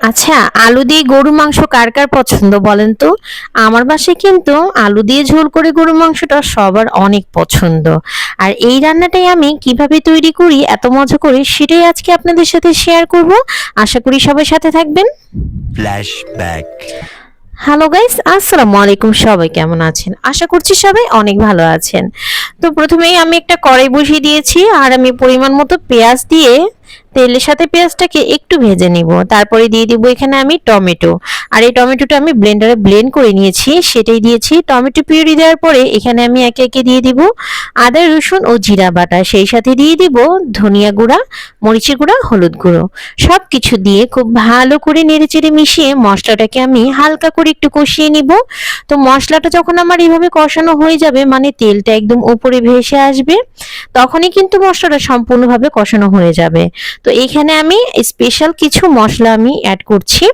আচ্ছা আলু দিয়ে গরু মাংস কার কার পছন্দ বলেন তো? আমার বাসায় কিন্তু আলু দিয়ে ঝোল করে গরু মাংসটা সবার অনেক পছন্দ। আর এই রান্নাটাই আমি কীভাবে তৈরি করি এত মজা করে সেটাই আজকে আপনাদের সাথে শেয়ার করব। আশা করি সবাই সাথে থাকবেন। Flashback. হ্যালো গাইস আসসালামু আলাইকুম। সবাই কেমন আছেন? আশা করছি সবাই অনেক ভালো আছেন। তো প্রথমেই আমি একটা কড়াই বসিয়ে দিয়েছি আর আমি পরিমাণ মতো পেঁয়াজ দিয়ে তেলের সাথে পেঁয়াজটাকে একটু ভেজে নিব। তারপরে দিয়ে দিব এখানে আমি টমেটো। আর এই টমেটোটা আমি ব্লেন্ডারে ব্লেন্ড করে নিয়েছি, সেটাই দিয়েছি। টমেটো পিউরি দেওয়ার পরে এখানে আমি একে একে দিয়ে দিব আদা, রসুন ও জিরা বাটা। সেই সাথে দিয়ে দিব ধনিয়া গুঁড়া, মরিচের গুঁড়া, হলুদ গুঁড়ো। সব কিছু দিয়ে খুব ভালো করে নেড়েচেড়ে মিশিয়ে মশলাটাকে আমি হালকা করে একটু কষিয়ে নিব। তো মশলাটা যখন আমার এইভাবে কষানো হয়ে যাবে মানে তেলটা একদম উপরে ভেসে আসবে, তখনই কিন্তু মশলাটা সম্পূর্ণভাবে কষানো হয়ে যাবে। তো এখানে আমি স্পেশাল কিছু মশলা আমি অ্যাড করছি।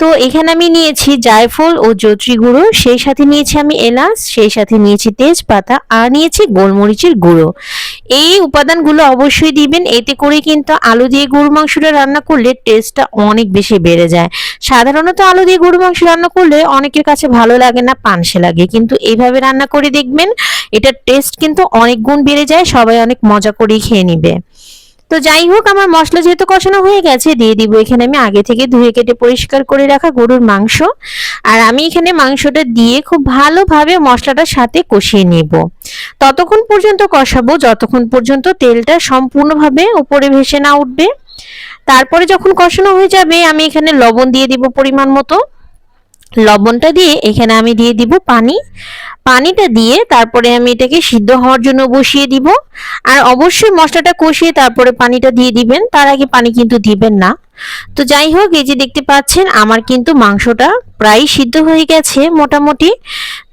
তো এখানে আমি নিয়েছি জায়ফল ও জত্রি গুঁড়ো, সেই সাথে নিয়েছি আমি এলাচ, সেই সাথে নিয়েছি তেজপাতা, আর নিয়েছি গোলমরিচের গুঁড়ো। এই উপাদানগুলো অবশ্যই দিবেন, এতে করে কিন্তু আলু দিয়ে গরু মাংসটা রান্না করলে টেস্টটা অনেক বেশি বেড়ে যায়। সাধারণত আলু দিয়ে গরু মাংস রান্না করলে অনেকের কাছে ভালো লাগে না, পানসে লাগে। কিন্তু এইভাবে রান্না করে দেখবেন এটার টেস্ট কিন্তু অনেক গুণ বেড়ে যায়, সবাই অনেক মজা করেই খেয়ে নিবে। তো যাই হোক, আমার মশলা যেহেতু কষানো হয়ে গেছে, দিয়ে দিব এখানে আমি আগে থেকে ধুয়ে কেটে পরিষ্কার করে রাখা গরুর মাংস। আর আমি এখানে মাংসটা দিয়ে খুব ভালোভাবে মশলাটার সাথে কষিয়ে নিব। ততক্ষণ পর্যন্ত কষাবো, যতক্ষণ পর্যন্ত তেলটা সম্পূর্ণভাবে উপরে ভেসে না উঠবে। তারপরে যখন কষানো হয়ে যাবে, আমি এখানে লবণ দিয়ে দিব পরিমাণ মতো। লবণটা দিয়ে এখানে আমি দিয়ে দিব পানি। পানিটা দিয়ে তারপরে আমি এটাকে সিদ্ধ হওয়ার জন্য বসিয়ে দিব। আর অবশ্যই মশলাটা কষিয়ে তারপরে পানিটা দিয়ে দিবেন। তার আগে পানি কিন্তু দিবেন না। তো যাই হোক, এই যে দেখতে পাচ্ছেন, আমার কিন্তু মাংসটা প্রায় সিদ্ধ হয়ে গেছে মোটামুটি।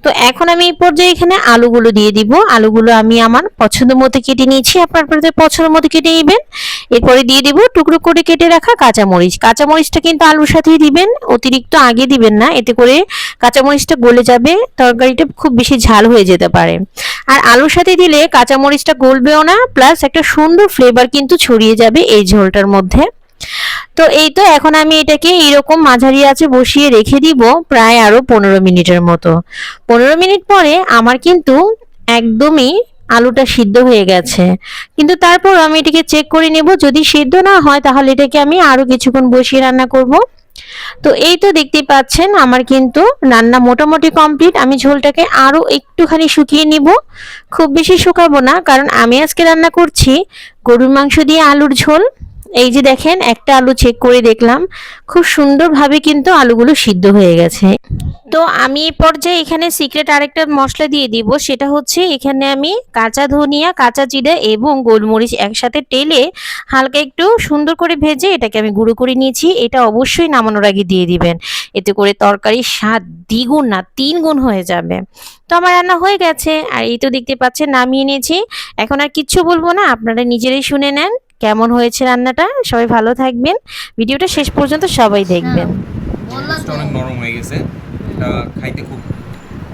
তো এখন আমি এই পর্যায়ে এখানে আলুগুলো দিয়ে দিব। আলুগুলো আমি আমার পছন্দ মতো কেটে নিয়েছি। আপনার আপনাদের পছন্দ মতো কেটে নেবেন। এরপরে দিয়ে দিব টুকরো করে কেটে রাখা কাঁচামরিচ। কাঁচামরিচটা কিন্তু আলুর সাথেই দিবেন, অতিরিক্ত আগে দিবেন না। এতে করে কাঁচামরিচটা গলে যাবে, তরকারিটা খুব বেশি ঝাল হয়ে যেতে পারে। আর আলুর সাথে দিলে কাঁচামরিচটা গলবেও না, প্লাস একটা সুন্দর ফ্লেভার কিন্তু ছড়িয়ে যাবে এই ঝোলটার মধ্যে। তো এই তো এখন আমি এটাকে এরকম মাঝারি আছে বসিয়ে রেখে দিব প্রায় আরও পনেরো মিনিটের মতো। পনেরো মিনিট পরে আমার কিন্তু একদমই আলুটা সিদ্ধ হয়ে গেছে। কিন্তু তারপর আমি এটাকে চেক করে নেব। যদি সিদ্ধ না হয় তাহলে এটাকে আমি আরও কিছুক্ষণ বসিয়ে রান্না করব। তো এই তো দেখতেই পাচ্ছেন আমার কিন্তু রান্না মোটামুটি কমপ্লিট আমি ঝোলটাকে আরও একটুখানি শুকিয়ে নিব। খুব বেশি শুকাবো না, কারণ আমি আজকে রান্না করছি গরুর মাংস দিয়ে আলুর ঝোল। এই যে দেখেন, একটা আলু চেক করে দেখলাম, খুব সুন্দরভাবে কিন্তু আলুগুলো সিদ্ধ হয়ে গেছে। তো আমি এই পর্যায়ে এখানে সিক্রেট আরেকটা মশলা দিয়ে দিব, সেটা হচ্ছে এখানে আমি কাঁচা ধনিয়া, কাঁচা জিরা এবং গোলমরিচ একসাথে টেলে হালকা একটু সুন্দর করে ভেজে এটাকে আমি গুঁড়ো করে নিয়েছি। এটা অবশ্যই নামানোর আগে দিয়ে দিবেন। এতে করে তরকারির স্বাদ দ্বিগুণ না, তিন গুণ হয়ে যাবে। তো আমার রান্না হয়ে গেছে। আর এই তো দেখতে পাচ্ছেন, নামিয়ে নিয়েছি। এখন আর কিচ্ছু বলব না, আপনারা নিজেরাই শুনে নেন। কেমন হয়েছে রান্নাটা? সবাই ভালো থাকবেন। ভিডিওটা শেষ পর্যন্ত সবাই দেখবেন। অনেক নরম হয়ে গেছে। খাইতে খুব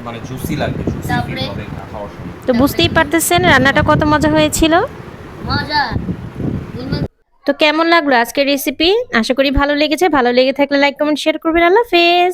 মানে জুসি লাগবে জুসি ফিল হবে খাওয়ার সময়। তো বুঝতেই পারতেছেন রান্নাটা কত মজা হয়েছিল? মজা। তো কেমন লাগল আজকের রেসিপি আশা করি ভালো লেগেছে। ভালো লেগে থাকলে লাইক কমেন্ট শেয়ার করবেন। আল্লাহ হাফেজ।